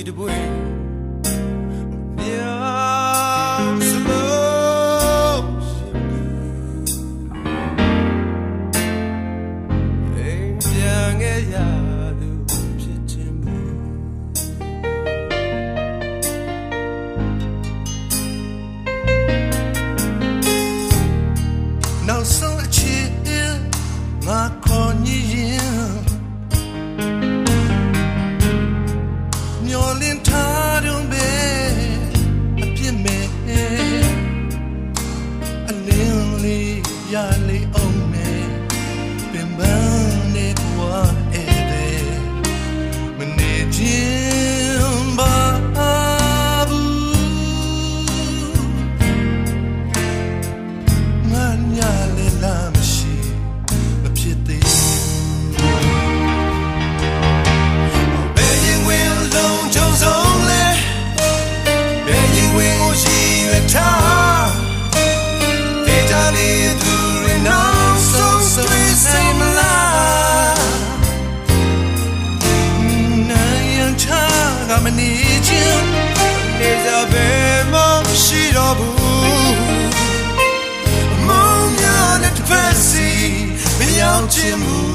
ဒီတပွေမြောင်စလို့အိမ်ပြန်ခဲ့ရသူဖြစ်ခြင်းမူနောက်ဆုံး လေးရလေး နေခြင်းနေကြဘယ်မှမရှိတော့ဘူးမောင်များနဲ့တစ်ဖက်စီမရောက်ချင်ဘူး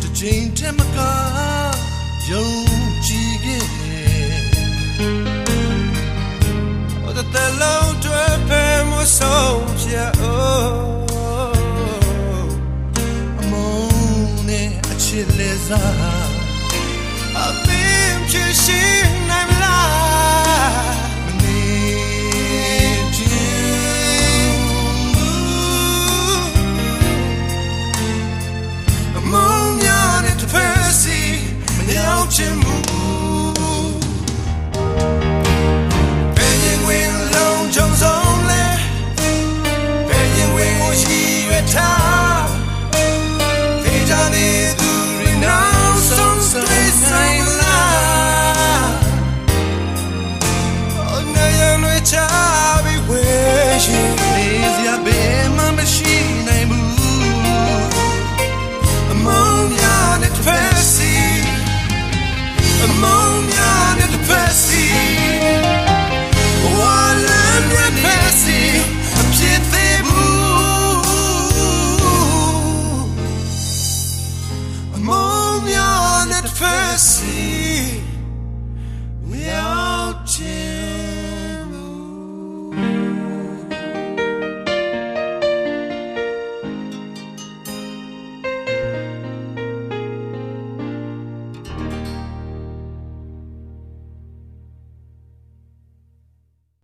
တစ်ချိန်တည်းမကယုံကြည်ခဲ့ဟော အချစ်လေးစားအပင်ဖြစ်ရှိနိုင်မလားမနေ Ammonia net pessy One and red pessy I'm shit they boo Ammonia net pessy